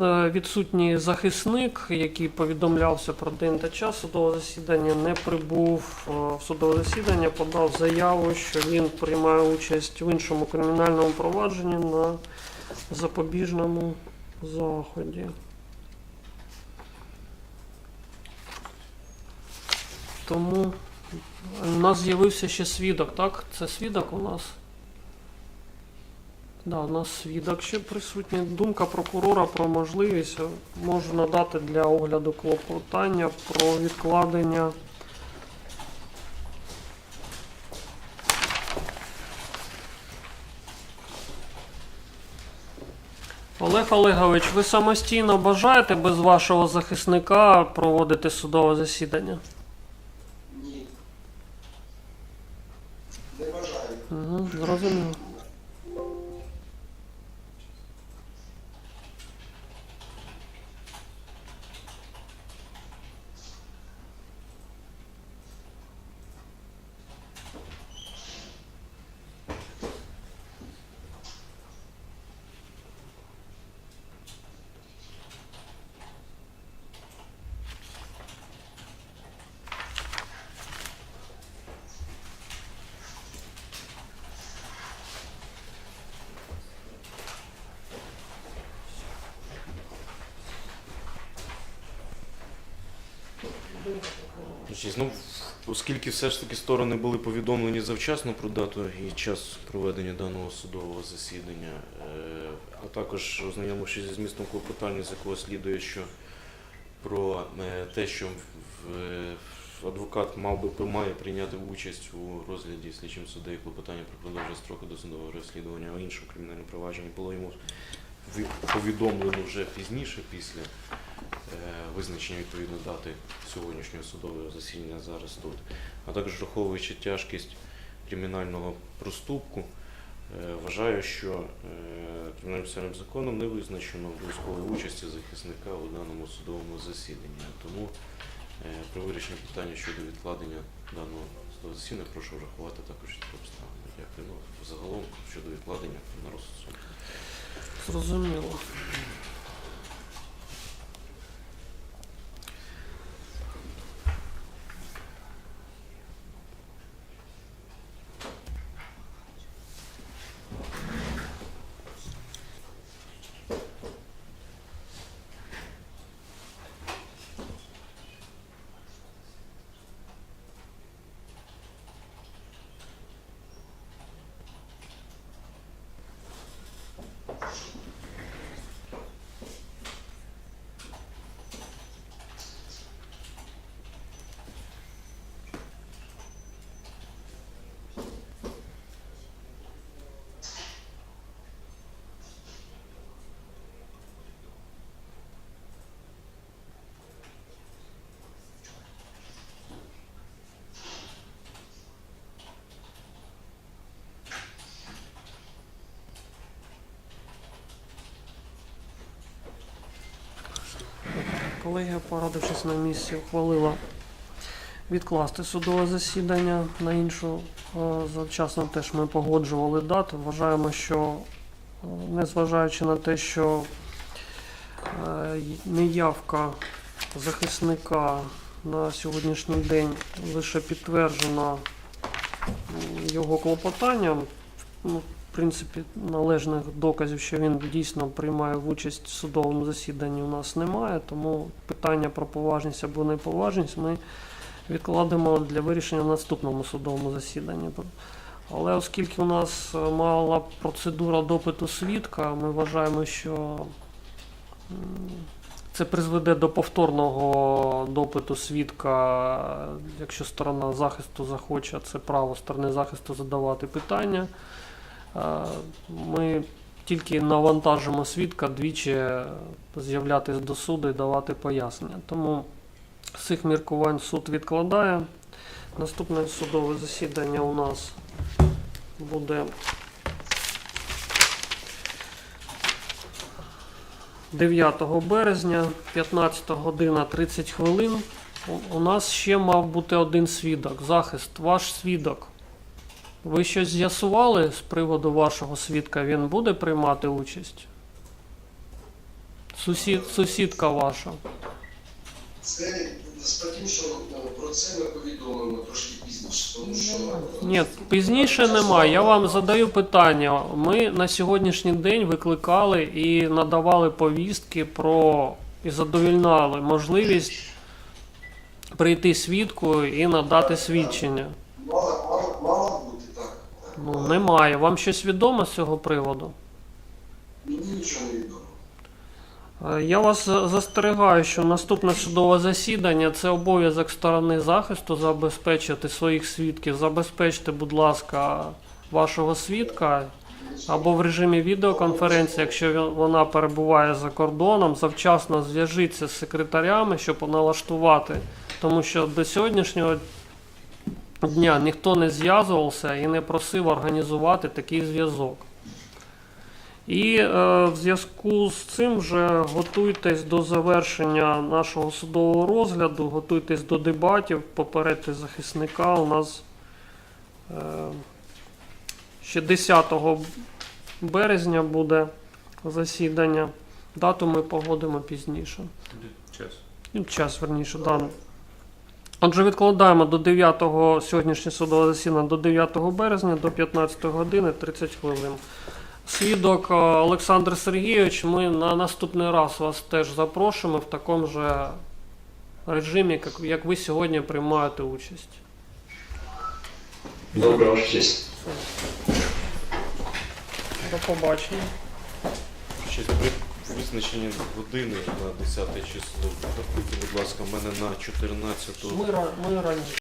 Е, Відсутній захисник, який повідомлявся про день та час судового засідання, не прибув е, в судове засідання, подав заяву, що він приймає участь в іншому кримінальному провадженні на запобіжному заході. Тому у нас з'явився ще свідок, так? Це свідок у нас. Да, у нас свідок ще присутній. Думка прокурора про можливість можу надати для огляду клопотання про відкладення. Олег Олегович, ви самостійно бажаєте без вашого захисника проводити судове засідання? Ні. Не бажаю. Угу, зрозуміло. Ну, оскільки все ж таки сторони були повідомлені завчасно про дату і час проведення даного судового засідання, е, а також ознайомившись зі змістом клопотання, з якого слідує, що про е, те, що адвокат мав би має прийняти участь у розгляді слідчим суддею клопотання про продовження строку досудового розслідування а іншого кримінального провадження було йому повідомлено вже пізніше, після визначення відповідно дати сьогоднішнього судового засідання зараз тут, а також враховуючи тяжкість кримінального проступку, е, вважаю, що е, кримінальним законом не визначено обов'язкової участі захисника у даному судовому засіданні. Тому е, при вирішенні питання щодо відкладення даного судового засідання прошу врахувати також ці обставини. Дякую. Ну, загалом щодо відкладення на розсуд. Зрозуміло. Колегія, порадившись на місці, ухвалила відкласти судове засідання на іншу. е, Завчасно теж ми погоджували дату. Вважаємо, що е, незважаючи на те, що е, неявка захисника на сьогоднішній день лише підтверджена його клопотанням, ну, в принципі, належних доказів, що він дійсно приймає участь в судовому засіданні, у нас немає. Тому питання про поважність або неповажність ми відкладемо для вирішення в наступному судовому засіданні. Але оскільки у нас е, мала процедура допиту свідка, ми вважаємо, що це призведе до повторного допиту свідка, якщо сторона захисту захоче, це право сторони захисту задавати питання. Е, Ми тільки навантажимо свідка двічі з'являтися до суду і давати пояснення. Тому з цих міркувань суд відкладає. Наступне судове засідання у нас буде 9 березня, 15 година 30 хвилин. У- У нас ще мав бути один свідок. Захист, ваш свідок. Ви щось з'ясували з приводу вашого свідка? Він буде приймати участь? Сусід, сусідка ваша. Це справді, що е, про це ми повідомимо трошки пізніше, тому що Ні, пізніше немає. Я вам задаю питання. Ми на сьогоднішній день викликали і надавали повістки про і задовільнали можливість прийти свідку і надати свідчення. мало, мало, мало бути так. Ну, немає. Вам щось відомо з цього приводу? Мені нічого не відомо. Е, Я вас за- застерігаю, що наступне судове засідання це обов'язок сторони захисту забезпечити своїх свідків. Забезпечте, будь ласка, вашого свідка або в режимі відеоконференції, якщо вона перебуває за кордоном, завчасно зв'яжіться з секретарями, щоб налаштувати. Тому що до сьогоднішнього дня ніхто не зв'язувався і не просив організувати такий зв'язок. І е, в зв'язку з цим вже готуйтесь до завершення нашого судового розгляду, готуйтесь до дебатів, попередьте захисника. У нас е, ще 10 березня буде засідання. Дату ми погодимо пізніше. Час. Час, верніше, да. Отже, відкладаємо до 9 сьогоднішнє судове засідання до 9 березня до 15 години 30 хвилин. Свідок е, Олександр Сергійович, ми на наступний раз вас теж запрошуємо в такому же режимі, як, як ви сьогодні приймаєте участь. Добре, ваша честь. До побачення. При години на 10 число. Будь ласка, в мене на 14 Ми, ра- ми раніше.